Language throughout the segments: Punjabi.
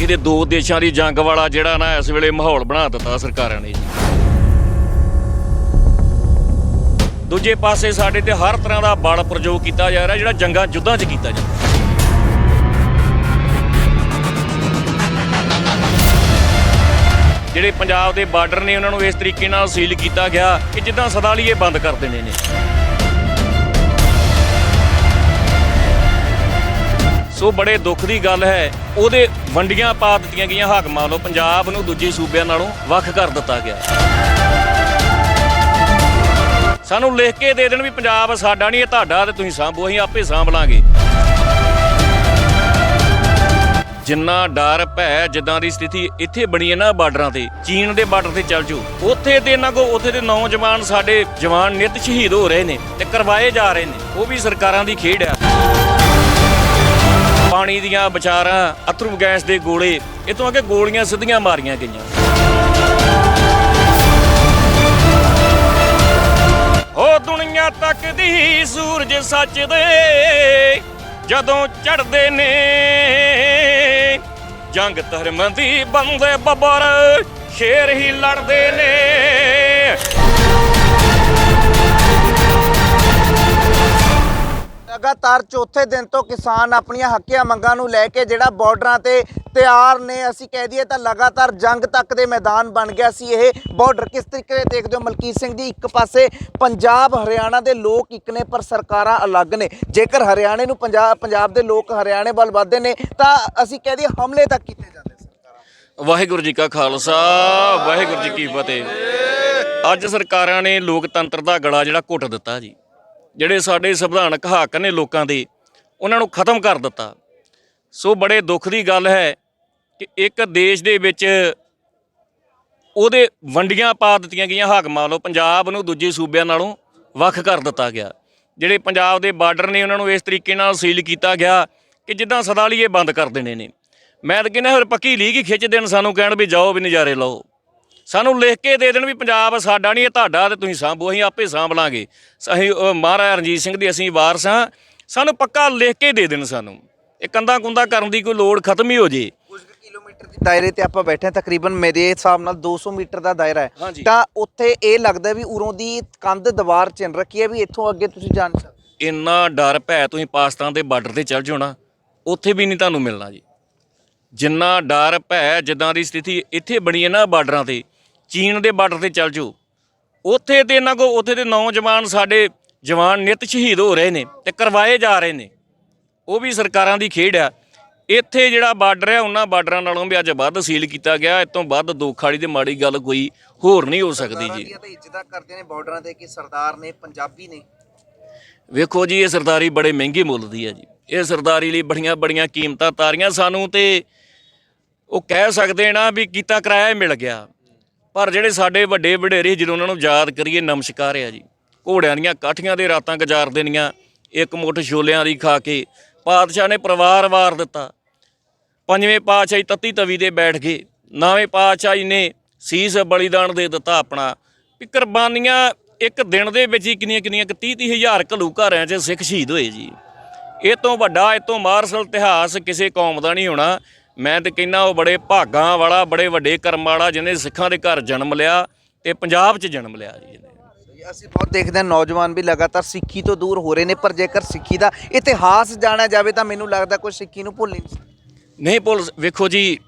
ਇਹਦੇ ਦੋ ਦੇਸ਼ਾਂ ਦੀ ਜੰਗ ਵਾਲਾ ਜਿਹੜਾ ਨਾ ਇਸ ਵੇਲੇ ਮਾਹੌਲ ਬਣਾ ਦਿੱਤਾ ਸਰਕਾਰਾਂ ਨੇ ਜੀ। ਦੂਜੇ ਪਾਸੇ ਸਾਡੇ ਤੇ ਹਰ ਤਰ੍ਹਾਂ ਦਾ ਬਲ ਪ੍ਰਯੋਗ ਕੀਤਾ ਜਾ ਰਿਹਾ, ਜਿਹੜਾ ਜੰਗਾਂ ਯੁੱਧਾਂ 'ਚ ਕੀਤਾ ਜਾਂਦਾ ਜਿਹੜੇ ਪੰਜਾਬ ਦੇ ਬਾਰਡਰ ਨੇ, ਉਹਨਾਂ ਨੂੰ ਇਸ ਤਰੀਕੇ ਨਾਲ ਸੀਲ ਕੀਤਾ ਗਿਆ ਕਿ ਜਿੱਦਾਂ ਸਦਾ ਲਈ ਇਹ ਬੰਦ ਕਰ ਦੇਣੇ ਨੇ। ਸੋ ਬੜੇ ਦੁੱਖ ਦੀ ਗੱਲ ਹੈ। ਉਹਦੇ ਵੰਡੀਆਂ ਪਾ ਦਿੱਤੀਆਂ ਗਈਆਂ ਹਾਕਮਾਂ ਵੱਲੋਂ। ਪੰਜਾਬ ਨੂੰ ਦੂਜੇ ਸੂਬਿਆਂ ਨਾਲੋਂ ਵੱਖ ਕਰ ਦਿੱਤਾ ਗਿਆ। ਸਾਨੂੰ ਲਿਖ ਕੇ ਦੇ ਦੇਣ ਵੀ ਪੰਜਾਬ ਸਾਡਾ ਨਹੀਂ, ਇਹ ਤੁਹਾਡਾ ਤੇ ਤੁਸੀਂ ਸਾਂਭੋ, ਅਸੀਂ ਆਪੇ ਸਾਂਭ ਲਾਂਗੇ। ਜਿੰਨਾ ਡਰ, ਭੈ, ਜਿੱਦਾਂ ਦੀ ਸਥਿਤੀ ਇੱਥੇ ਬਣੀ ਹੈ ਨਾ ਬਾਰਡਰਾਂ ਤੇ, ਚੀਨ ਦੇ ਬਾਰਡਰ ਤੇ ਚੱਲ ਜਾਓ। ਉੱਥੇ ਤੇ ਇਹਨਾਂ ਕੋ, ਉੱਥੇ ਦੇ ਨੌਜਵਾਨ ਸਾਡੇ ਜਵਾਨ ਨਿਤ ਸ਼ਹੀਦ ਹੋ ਰਹੇ ਨੇ ਤੇ ਕਰਵਾਏ ਜਾ ਰਹੇ ਨੇ। ਉਹ ਵੀ ਸਰਕਾਰਾਂ ਦੀ ਖੇਡ ਆ। ਪਾਣੀ ਦੀਆਂ ਵਿਚਾਰਾਂ ਅਥਰੂ ਗੈਸ ਦੇ ਗੋਲੇ ਇਹ ਤੋਂ ਅੱਗੇ ਗੋਲੀਆਂ ਸਿੱਧੀਆਂ ਮਾਰੀਆਂ ਗਈਆਂ। ਹੋ ਦੁਨੀਆ ਤੱਕਦੀ ਸੂਰਜ ਸੱਚ ਦੇ, ਜਦੋਂ ਚੜਦੇ ਨੇ, ਜੰਗ ਧਰਮ ਦੀ ਬੰਦੇ ਬੱਬਰ, ਸ਼ੇਰ ਹੀ ਲੜਦੇ ਨੇ। ਲਗਾਤਾਰ ਚੌਥੇ ਦਿਨ ਤੋਂ ਕਿਸਾਨ ਆਪਣੀਆਂ ਹੱਕੀਆਂ ਮੰਗਾਂ ਨੂੰ ਲੈ ਕੇ ਜਿਹੜਾ ਬਾਰਡਰਾਂ ਤੇ ਤਿਆਰ ਨੇ, ਅਸੀਂ ਕਹਿ ਦਈਏ ਤਾਂ ਲਗਾਤਾਰ ਜੰਗ ਤੱਕ ਦੇ ਮੈਦਾਨ ਬਣ ਗਿਆ ਸੀ ਇਹ। ਬਾਰਡਰ ਕਿਸ ਤਰੀਕੇ ਦੇਖਦੇ ਹੋ? ਮਲਕੀਤ ਸਿੰਘ ਜੀ, ਇੱਕ ਪਾਸੇ ਪੰਜਾਬ, ਹਰਿਆਣਾ ਦੇ ਲੋਕ ਇੱਕ ਨੇ, ਪਰ ਸਰਕਾਰਾਂ ਅਲੱਗ ਨੇ। ਜੇਕਰ ਹਰਿਆਣੇ ਨੂੰ ਪੰਜਾਬ ਪੰਜਾਬ ਦੇ ਲੋਕ ਹਰਿਆਣੇ ਵੱਲ ਵੱਧਦੇ ਨੇ, ਤਾਂ ਅਸੀਂ ਕਹਿ ਦਈਏ ਹਮਲੇ ਤੱਕ ਕੀਤੇ ਜਾਂਦੇ ਸਰਕਾਰਾਂ। ਵਾਹਿਗੁਰੂ ਜੀ ਕਾ ਖਾਲਸਾ, ਵਾਹਿਗੁਰੂ ਜੀ ਕੀ ਫਤਿਹ। ਅੱਜ ਸਰਕਾਰਾਂ ਨੇ ਲੋਕਤੰਤਰ ਦਾ ਗਲਾ ਜਿਹੜਾ ਘੁੱਟ ਦਿੱਤਾ ਜੀ। ਜਿਹੜੇ ਸਾਡੇ ਸੰਵਿਧਾਨਕ ਹੱਕ ਨੇ ਲੋਕਾਂ ਦੇ, ਉਹਨਾਂ ਨੂੰ ਖਤਮ ਕਰ ਦਿੱਤਾ। ਸੋ ਬੜੇ ਦੁੱਖ ਦੀ ਗੱਲ ਹੈ ਕਿ ਇੱਕ ਦੇਸ਼ ਦੇ ਵਿੱਚ ਉਹਦੇ ਵੰਡੀਆਂ ਪਾ ਦਿੱਤੀਆਂ ਗਈਆਂ ਹਾਕਮਾਂ ਵੱਲੋਂ ਪੰਜਾਬ ਨੂੰ ਦੂਜੇ ਸੂਬਿਆਂ ਨਾਲੋਂ ਵੱਖ ਕਰ ਦਿੱਤਾ ਗਿਆ। ਜਿਹੜੇ ਪੰਜਾਬ ਦੇ ਬਾਰਡਰ ਨੇ, ਉਹਨਾਂ ਨੂੰ ਇਸ ਤਰੀਕੇ ਨਾਲ ਸੀਲ ਕੀਤਾ ਗਿਆ ਕਿ ਜਿੱਦਾਂ ਸਦਾ ਲਈ ਇਹ ਬੰਦ ਕਰ ਦੇਣੇ ਨੇ। ਮੈਂ ਤਾਂ ਕਹਿੰਦਾ, ਹੋਰ ਪੱਕੀ ਲੀਗ ਹੀ ਖਿੱਚ ਦੇਣ ਸਾਨੂੰ ਕਹਿਣ ਵੀ ਜਾਓ ਵੀ ਨਜ਼ਾਰੇ ਲਓ। ਸਾਨੂੰ ਲਿਖ ਕੇ ਦੇ ਦੇਣ ਵੀ ਪੰਜਾਬ ਸਾਡਾ ਨਹੀਂ ਇਹ ਤੁਹਾਡਾ ਤੇ ਤੁਸੀਂ ਸਾਂਭੋ ਅਸੀਂ ਆਪੇ ਸਾਂਭ ਲਾਂਗੇ। ਅਸੀਂ ਮਹਾਰਾਜਾ ਰਣਜੀਤ ਸਿੰਘ ਦੇ ਅਸੀਂ ਵਾਰਸ ਹਾਂ। ਸਾਨੂੰ ਪੱਕਾ ਲਿਖ ਕੇ ਦੇ ਦੇਣ ਸਾਨੂੰ। ਇਹ ਕੰਦਾ ਕੁੰਦਾ ਕਰਨ ਦੀ ਕੋਈ ਲੋੜ ਖਤਮ ਹੀ ਹੋ ਜੇ। ਕੁਝ ਕਿਲੋਮੀਟਰ ਦੀ ਦਾਇਰੇ ਤੇ ਆਪਾਂ ਬੈਠੇ ਹਾਂ ਤਕਰੀਬਨ ਮੇਰੇ ਹਿਸਾਬ ਨਾਲ 200 ਮੀਟਰ ਦਾ ਦਾਇਰਾ ਹੈ। ਤਾਂ ਉੱਥੇ ਇਹ ਲੱਗਦਾ ਵੀ ਉਰੋਂ ਦੀ ਕੰਧ ਦੀਵਾਰ ਚਿੰਨ ਰੱਖੀ ਹੈ ਵੀ ਇੱਥੋਂ ਅੱਗੇ ਤੁਸੀਂ ਜਾਣ ਸਕਦੇ। ਇੰਨਾ ਡਰ ਭੈ ਤੁਸੀਂ ਪਾਕਿਸਤਾਨ ਦੇ ਬਾਰਡਰ ਤੇ ਚੱਲ ਜਾਓ ਨਾ ਉੱਥੇ ਵੀ ਨਹੀਂ ਤੁਹਾਨੂੰ ਮਿਲਣਾ ਜੀ। ਜਿੰਨਾ ਡਰ ਭੈ ਜਿੱਦਾਂ ਦੀ ਸਥਿਤੀ ਇੱਥੇ ਬਣੀ ਹੈ ਨਾ ਬਾਰਡਰਾਂ ਤੇ ਚੀਨ ਦੇ ਬਾਰਡਰ ਤੇ ਚੱਲ ਜਾਓ ਉੱਥੇ ਤੇ ਇਹਨਾਂ ਕੋ ਉੱਥੇ ਦੇ ਨੌਜਵਾਨ ਸਾਡੇ ਜਵਾਨ ਨਿਤ ਸ਼ਹੀਦ ਹੋ ਰਹੇ ਨੇ ਤੇ ਕਰਵਾਏ ਜਾ ਰਹੇ ਨੇ। ਉਹ ਵੀ ਸਰਕਾਰਾਂ ਦੀ ਖੇਡ ਆ। ਇੱਥੇ ਜਿਹੜਾ ਬਾਰਡਰ ਹੈ ਉਹਨਾਂ ਬਾਰਡਰਾਂ ਨਾਲੋਂ ਵੀ ਅੱਜ ਵੱਧ ਸੀਲ ਕੀਤਾ ਗਿਆ। ਇਸ ਤੋਂ ਵੱਧ ਦੁੱਖ ਵਾਲੀ ਤੇ ਮਾੜੀ ਗੱਲ ਕੋਈ ਹੋਰ ਨਹੀਂ ਹੋ ਸਕਦੀ ਜੀ। ਇੱਜ਼ਤਾਂ ਕਰਦੇ ਨੇ ਬਾਰਡਰਾਂ ਤੇ ਕਿ ਸਰਦਾਰ ਨੇ ਪੰਜਾਬੀ ਨੇ। ਵੇਖੋ ਜੀ ਇਹ ਸਰਦਾਰੀ ਬੜੇ ਮਹਿੰਗੇ ਮੁੱਲ ਦੀ ਹੈ ਜੀ। ਇਹ ਸਰਦਾਰੀ ਲਈ ਬੜੀਆਂ ਬੜੀਆਂ ਕੀਮਤਾਂ ਤਾਰੀਆਂ ਸਾਨੂੰ ਤੇ ਉਹ ਕਹਿ ਸਕਦੇ ਨਾ ਵੀ ਕੀਤਾ ਕਿਰਾਇਆ ਮਿਲ ਗਿਆ। ਪਰ ਜਿਹੜੇ ਸਾਡੇ ਵੱਡੇ ਵਡੇਰੇ ਜਦੋਂ ਉਹਨਾਂ ਨੂੰ ਯਾਦ ਕਰੀਏ, ਨਮਸਕਾਰ ਆ ਜੀ। ਘੋੜਿਆਂ ਦੀਆਂ ਕਾਠੀਆਂ ਦੇ ਰਾਤਾਂ ਗੁਜ਼ਾਰ ਦੇਣੀਆਂ, ਇੱਕ ਮੁੱਠ ਛੋਲਿਆਂ ਦੀ ਖਾ ਕੇ ਪਾਤਸ਼ਾਹ ਨੇ ਪਰਿਵਾਰ ਵਾਰ ਦਿੱਤਾ। ਪੰਜਵੇਂ ਪਾਤਸ਼ਾਹੀ ਤੱਤੀ ਤਵੀ ਤੇ ਬੈਠ ਗਏ। ਨਵੇਂ ਪਾਤਸ਼ਾਹ ਜੀ ਨੇ ਸੀਸ ਬਲੀਦਾਨ ਦੇ ਦਿੱਤਾ ਆਪਣਾ। ਵੀ ਕੁਰਬਾਨੀਆਂ ਇੱਕ ਦਿਨ ਦੇ ਵਿੱਚ ਹੀ ਕਿੰਨੀਆਂ ਕਿੰਨੀਆਂ 30 30 ਹਜ਼ਾਰ ਘਲੂ ਘਰਾਂ 'ਚ ਸਿੱਖ ਸ਼ਹੀਦ ਹੋਏ ਜੀ। ਇਹ ਤੋਂ ਵੱਡਾ, ਇਹ ਤੋਂ ਮਾਰਸ਼ਲ ਇਤਿਹਾਸ ਕਿਸੇ ਕੌਮ ਦਾ ਨਹੀਂ ਹੋਣਾ। ਮੈਂ ਤੇ ਕਹਿੰਦਾ ਉਹ ਬੜੇ ਭਾਗਾਂ ਵਾਲਾ ਬੜੇ ਵੱਡੇ ਕਰਮ ਵਾਲਾ ਜਿਹਨੇ ਸਿੱਖਾਂ ਦੇ ਘਰ ਜਨਮ ਲਿਆ ਤੇ ਪੰਜਾਬ 'ਚ ਜਨਮ ਲਿਆ ਜੀ ਇਹਨੇ। ਅਸੀਂ ਬਹੁਤ ਦੇਖਦੇ ਹਾਂ ਨੌਜਵਾਨ ਵੀ ਲਗਾਤਾਰ ਸਿੱਖੀ ਤੋਂ ਦੂਰ ਹੋ ਰਹੇ ਨੇ ਪਰ ਜੇਕਰ ਸਿੱਖੀ ਦਾ ਇਤਿਹਾਸ ਜਾਣਿਆ ਜਾਵੇ ਤਾਂ ਮੈਨੂੰ ਲੱਗਦਾ ਕੋਈ ਸਿੱਖੀ ਨੂੰ ਭੁੱਲ ਨਹੀਂ। ਨਹੀਂ ਭੁੱਲ ਵੇਖੋ ਜੀ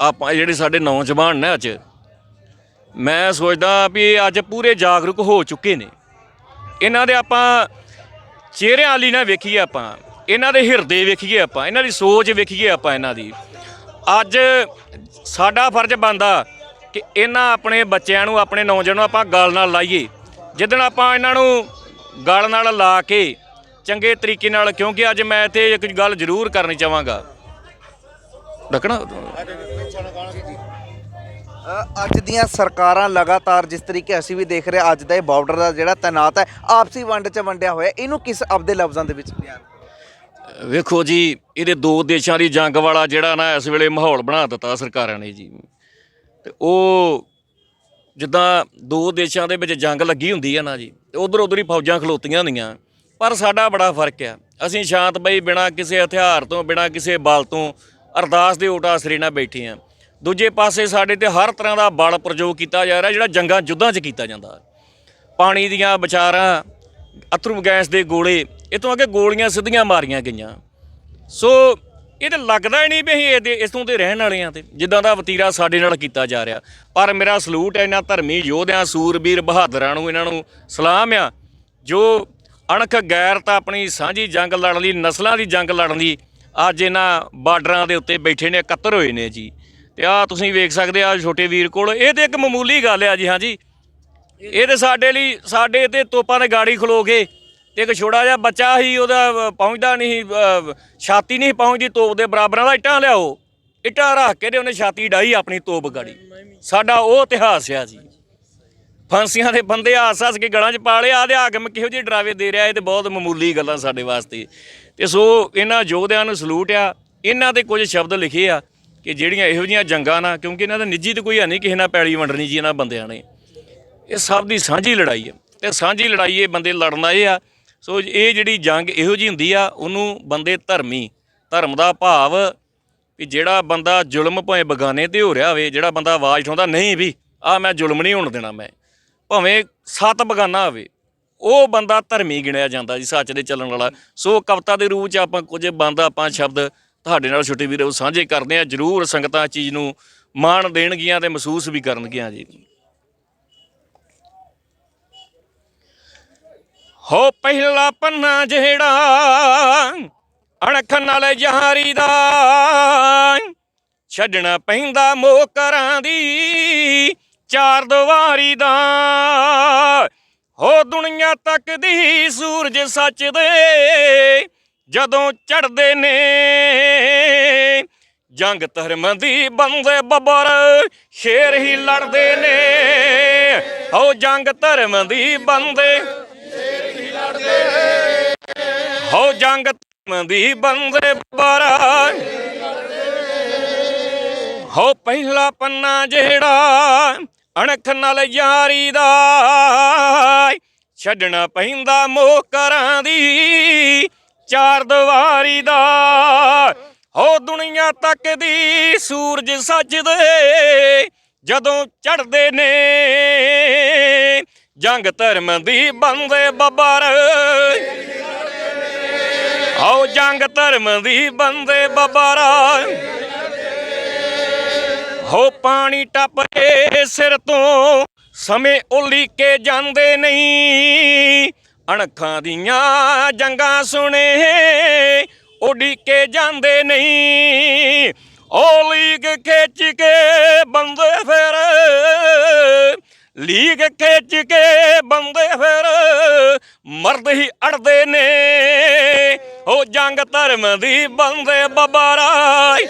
ਆਪਾਂ ਜਿਹੜੇ ਸਾਡੇ ਨੌਜਵਾਨ ਨੇ ਅੱਜ ਮੈਂ ਸੋਚਦਾ ਵੀ ਇਹ ਅੱਜ ਪੂਰੇ ਜਾਗਰੂਕ ਹੋ ਚੁੱਕੇ ਨੇ। ਇਹਨਾਂ ਦੇ ਆਪਾਂ ਚਿਹਰਿਆਂ ਵਾਲੀ ਨਾ ਵੇਖੀਏ ਆਪਾਂ ਇਹਨਾਂ ਦੇ ਹਿਰਦੇ ਵੇਖੀਏ ਆਪਾਂ ਇਹਨਾਂ ਦੀ ਸੋਚ ਵੇਖੀਏ ਆਪਾਂ ਇਹਨਾਂ ਦੀ। ਅੱਜ ਸਾਡਾ ਫਰਜ਼ ਬਣਦਾ ਕਿ ਇਹਨਾਂ ਆਪਣੇ ਬੱਚਿਆਂ ਨੂੰ, ਆਪਣੇ ਨੌਜਵਾਨ ਨੂੰ ਆਪਾਂ ਗਲ ਨਾਲ ਲਾਈਏ। ਜਿੱਦਣ ਆਪਾਂ ਇਹਨਾਂ ਨੂੰ ਗਲ ਨਾਲ ਲਾ ਕੇ ਚੰਗੇ ਤਰੀਕੇ ਨਾਲ, ਕਿਉਂਕਿ ਅੱਜ ਮੈਂ ਇੱਥੇ ਇੱਕ ਗੱਲ ਜ਼ਰੂਰ ਕਰਨੀ ਚਾਹਾਂਗਾ। ਡੱਕਣਾ? ਅੱਜ ਦੀਆਂ ਸਰਕਾਰਾਂ ਲਗਾਤਾਰ ਜਿਸ ਤਰੀਕੇ ਅਸੀਂ ਵੀ ਦੇਖ ਰਹੇ, ਅੱਜ ਦਾ ਇਹ ਬਾਰਡਰ ਦਾ ਜਿਹੜਾ ਤੈਨਾਤ ਹੈ, ਆਪਸੀ ਵੰਡ 'ਚ ਵੰਡਿਆ ਹੋਇਆ, ਇਹਨੂੰ ਕਿਸ ਆਪਦੇ ਲਫ਼ਜ਼ਾਂ ਦੇ ਵਿੱਚ ਬਿਆਨ ਵੇਖੋ ਜੀ, ਇਹਦੇ ਦੋ ਦੇਸ਼ਾਂ ਦੀ ਜੰਗ ਵਾਲਾ ਜਿਹੜਾ ਨਾ ਇਸ ਵੇਲੇ ਮਾਹੌਲ ਬਣਾ ਦਿੱਤਾ ਸਰਕਾਰਾਂ ਨੇ ਜੀ। ਤੇ ਉਹ ਜਿੱਦਾਂ ਦੋ ਦੇਸ਼ਾਂ ਦੇ ਵਿੱਚ ਜੰਗ ਲੱਗੀ ਹੁੰਦੀ ਹੈ ਨਾ ਜੀ, ਤੇ ਉਧਰ ਉਧਰ ਹੀ ਫੌਜਾਂ ਖਲੋਤੀਆਂ ਹੁੰਦੀਆਂ। ਪਰ ਸਾਡਾ ਬੜਾ ਫ਼ਰਕ ਆ। ਅਸੀਂ ਸ਼ਾਂਤ ਬਈ ਬਿਨਾ ਕਿਸੇ ਹਥਿਆਰ ਤੋਂ, ਬਿਨਾ ਕਿਸੇ ਬਲ ਤੋਂ ਅਰਦਾਸ ਦੇ ਓਟ ਆਸਰੇ ਨਾਲ ਬੈਠੇ ਆ। ਦੂਜੇ ਪਾਸੇ ਸਾਡੇ ਤੇ ਹਰ ਤਰ੍ਹਾਂ ਦਾ ਬਲ ਪ੍ਰਯੋਗ ਕੀਤਾ ਜਾ ਰਿਹਾ, ਜਿਹੜਾ ਜੰਗਾਂ ਯੁੱਧਾਂ 'ਚ ਕੀਤਾ ਜਾਂਦਾ। ਪਾਣੀ ਦੀਆਂ ਵਿਚਾਰਾਂ, ਅਥਰੂ ਗੈਸ ਦੇ ਗੋਲੇ ਇਹ ਤੋਂ ਅੱਗੇ ਗੋਲੀਆਂ ਸਿੱਧੀਆਂ ਮਾਰੀਆਂ ਗਈਆਂ। ਸੋ, ਇਹ ਤਾਂ ਲੱਗਦਾ ਹੀ ਨਹੀਂ ਵੀ ਅਸੀਂ ਇਹਦੇ ਇਸ ਤੋਂ ਦੇ ਰਹਿਣ ਵਾਲੇ ਆ ਤੇ ਜਿੱਦਾਂ ਦਾ ਵਤੀਰਾ ਸਾਡੇ ਨਾਲ ਕੀਤਾ ਜਾ ਰਿਹਾ। ਪਰ ਮੇਰਾ ਸਲੂਟ ਹੈ, ਇਹਨਾਂ ਧਰਮੀ ਯੋਧਿਆਂ, ਸੂਰਬੀਰ ਬਹਾਦਰਾਂ ਨੂੰ, ਇਹਨਾਂ ਨੂੰ ਸਲਾਮ ਆ। ਜੋ ਅਣਖ ਗੈਰਤ ਆਪਣੀ ਸਾਂਝੀ ਜੰਗ ਲੜਨ ਲਈ, ਨਸਲਾਂ ਦੀ ਜੰਗ ਲੜਨ ਲਈ ਅੱਜ ਇਹਨਾਂ ਬਾਰਡਰਾਂ ਦੇ ਉੱਤੇ ਬੈਠੇ ਨੇ, ਇਕੱਤਰ ਹੋਏ ਨੇ ਜੀ। ਤੇ ਆ ਤੁਸੀਂ ਵੇਖ ਸਕਦੇ ਆ ਛੋਟੇ ਵੀਰ ਕੋਲ, ਇਹ ਤੇ ਇੱਕ ਮਾਮੂਲੀ ਗੱਲ ਆ ਜੀ ਹਾਂਜੀ ਇਹ ਤੇ ਸਾਡੇ ਲਈ, ਸਾਡੇ ਤੇ ਤੋਪਾਂ ਦੇ ਗਾੜੀ ਖਲੋ ਕੇ ਤੇ ਇੱਕ ਛੋੜਾ ਜਿਹਾ ਬੱਚਾ ਹੀ ਉਹਦਾ ਪਹੁੰਚਦਾ ਨਹੀਂ ਛਾਤੀ ਨਹੀਂ ਪਹੁੰਚਦੀ ਤੋਪ ਦੇ ਬਰਾਬਰਾਂ ਦਾ ਇੱਟਾਂ ਲਿਆਓ। ਇੱਟਾਂ ਰੱਖ ਕੇ ਤੇ ਉਹਨੇ ਛਾਤੀ ਡਾਈ ਆਪਣੀ ਤੋਪ ਗਾੜੀ। ਸਾਡਾ ਉਹ ਇਤਿਹਾਸ ਆ ਜੀ। ਫਾਂਸੀਆਂ ਦੇ ਬੰਦੇ ਆਸ ਆਸ ਕੇ ਗਲਾਂ 'ਚ ਪਾ ਲਿਆ ਆਦੇ ਹਾਕਮ ਕਿਹੋ ਜਿਹੇ ਡਰਾਵੇ ਦੇ ਰਿਹਾ, ਇਹ ਤੇ ਬਹੁਤ ਮਾਮੂਲੀ ਗੱਲਾਂ ਸਾਡੇ ਵਾਸਤੇ। ਤੇ ਸੋ ਇਹਨਾਂ ਯੋਧਿਆਂ ਨੂੰ ਸਲੂਟ ਆ। ਇਹਨਾਂ ਤੇ ਕੁਝ ਸ਼ਬਦ ਲਿਖੇ ਆ ਕਿ ਜਿਹੜੀਆਂ ਇਹੋ ਜਿਹੀਆਂ ਜੰਗਾਂ ਨਾ, ਕਿਉਂਕਿ ਇਹਨਾਂ ਦਾ ਨਿੱਜੀ ਤੇ ਕੋਈ ਹੈ ਨਹੀਂ ਕਿਸੇ ਨਾਲ ਪੈਲੀ ਵੰਡਣੀ ਜੀ ਇਹਨਾਂ ਬੰਦਿਆਂ ਨੇ। ਇਹ ਸਭ ਦੀ ਸਾਂਝੀ ਲੜਾਈ ਹੈ ਤੇ ਸਾਂਝੀ ਲੜਾਈ, ਇਹ ਬੰਦੇ ਲੜਨ ਆਏ ਆ। ਸੋ ਇਹ ਜਿਹੜੀ ਜੰਗ ਇਹੋ ਜੀ ਹੁੰਦੀ ਆ, ਉਹਨੂੰ ਬੰਦੇ ਧਰਮੀ, ਧਰਮ ਦਾ ਭਾਵ ਵੀ ਜਿਹੜਾ ਬੰਦਾ ਜ਼ੁਲਮ ਭਾਵੇਂ ਬਗਾਨੇ ਤੇ ਹੋ ਰਿਹਾ ਹੋਵੇ, ਜਿਹੜਾ ਬੰਦਾ ਆਵਾਜ਼ ਉਠਾਉਂਦਾ, ਨਹੀਂ ਵੀ ਆ ਮੈਂ ਜ਼ੁਲਮ ਨਹੀਂ ਹੋਣ ਦੇਣਾ ਮੈਂ। ਭਾਵੇਂ ਸੱਤ ਬਗਾਨਾ ਹੋਵੇ, ਉਹ ਬੰਦਾ ਧਰਮੀ ਗਿਣਿਆ ਜਾਂਦਾ ਜੀ, ਸੱਚ ਦੇ ਚੱਲਣ ਵਾਲਾ। ਸੋ ਕਵਿਤਾ ਦੇ ਰੂਪ ਚ ਆਪਾਂ ਕੁਝ ਬੰਦ, ਆਪਾਂ ਸ਼ਬਦ ਤੁਹਾਡੇ ਨਾਲ ਛੋਟੇ ਵੀਰੋ ਸਾਂਝੇ ਕਰਦੇ ਆ ਜਰੂਰ ਸੰਗਤਾਂ ਇਸ ਚੀਜ਼ ਨੂੰ ਮਾਣ ਦੇਣਗੀਆਂ ਤੇ ਮਹਿਸੂਸ ਵੀ ਕਰਨਗੀਆਂ ਜੀ। ਹੋ ਪਹਿਲਾ ਪੰਨਾ ਜਿਹੜਾ ਅਣਖ ਨਾਲ ਯਾਰੀ ਦਾ ਛੱਡਣਾ ਪੈਂਦਾ ਮੋਕਰਾਂ ਦੀ ਚਾਰ ਦੀਵਾਰੀ ਦਾ। ਹੋ ਦੁਨੀਆ ਤੱਕਦੀ ਸੂਰਜ ਸੱਚ ਦੇ ਜਦੋਂ ਚੜਦੇ ਨੇ, ਜੰਗ ਧਰਮ ਦੀ ਬੰਦੇ ਬੱਬਰ ਸ਼ੇਰ ਹੀ ਲੜਦੇ ਨੇ। ਹੋ ਜੰਗ ਧਰਮ ਦੀ ਬੰਦੇ ਹੋ ਜੰਗ ਦੀ ਬੰਦੇ ਬਾਰਾ ਹੋ ਪਹਿਲਾ ਪੰਨਾ ਜਿਹੜਾ ਅਣਖ ਨਾਲ ਯਾਰੀ ਦਾ। ਛੱਡਣਾ ਪੈਂਦਾ ਮੋਕਰਾਂ ਦੀ, ਚਾਰ ਦੀਵਾਰੀ ਦਾ। ਹੋ ਦੁਨੀਆ ਤੱਕਦੀ ਸੂਰਜ ਸੱਜਦੇ ਜਦੋਂ ਚੜਦੇ ਨੇ। ਜੰਗ ਧਰਮ ਦੀ ਬੰਦੇ ਬੱਬਰ। ਹੋ ਜੰਗ ਧਰਮ ਦੀ ਬੰਦੇ ਬੱਬਰ। ਹੋ ਪਾਣੀ ਟੱਪ ਕੇ ਸਿਰ ਤੋਂ, ਸਮੇਂ ਉਲੀਕੇ ਜਾਂਦੇ ਨਹੀਂ। ਅਣਖਾਂ ਦੀਆਂ ਜੰਗਾਂ ਸੁਣੇ ਉਡੀਕੇ ਜਾਂਦੇ ਨਹੀਂ। ਓ ਲੀਗ ਖਿੱਚ ਕੇ ਬੰਦੇ ਫਿਰ ਲੀਗ ਖਿੱਚ ਕੇ ਬੰਦੇ ਫਿਰ ਮਰਦ ਹੀ ਅੜਦੇ ਨੇ। ਉਹ ਜੰਗ ਧਰਮ ਦੀ ਬੰਦੇ ਬਬਾਰਾਈ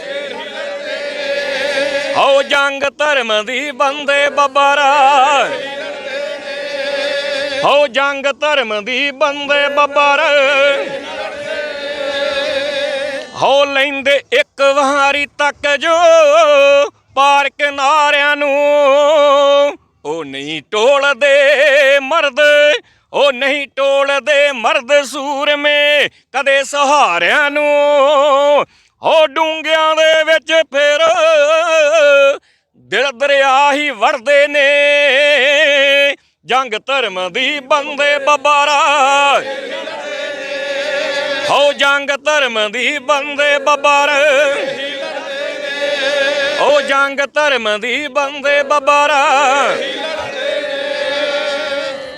ਹੋ ਜੰਗ ਧਰਮ ਦੀ ਬੰਦੇ ਬੱਬਰਾ ਹੋ ਜੰਗ ਧਰਮ ਦੀ ਬੰਦੇ ਬੱਬਰ ਹੋ ਲੈਂਦੇ ਇੱਕ ਵਾਰੀ ਤੱਕ ਜੋ ਪਾਰ ਕਿਨਾਰਿਆਂ ਨੂੰ। ਉਹ ਨਹੀਂ ਟੋਲਦੇ ਮਰਦ, ਉਹ ਨਹੀਂ ਟੋਲਦੇ ਮਰਦ ਸੂਰਮੇ, ਕਦੇ ਸਹਾਰਿਆਂ ਨੂੰ ਉਹ ਡੂੰਗਿਆਂ ਦੇ ਵਿੱਚ ਫਿਰ ਦਿਲ ਦਰਿਆ ਹੀ ਵੜਦੇ ਨੇ। ਜੰਗ ਧਰਮ ਦੀ ਬੰਦੇ ਬਬਾਰਾ। ਹੋ ਜੰਗ ਧਰਮ ਦੀ ਬੰਦੇ ਬਬਾਰ। ਹੋ ਜੰਗ ਧਰਮ ਦੀ ਬੰਦੇ ਬਬਾਰਾ।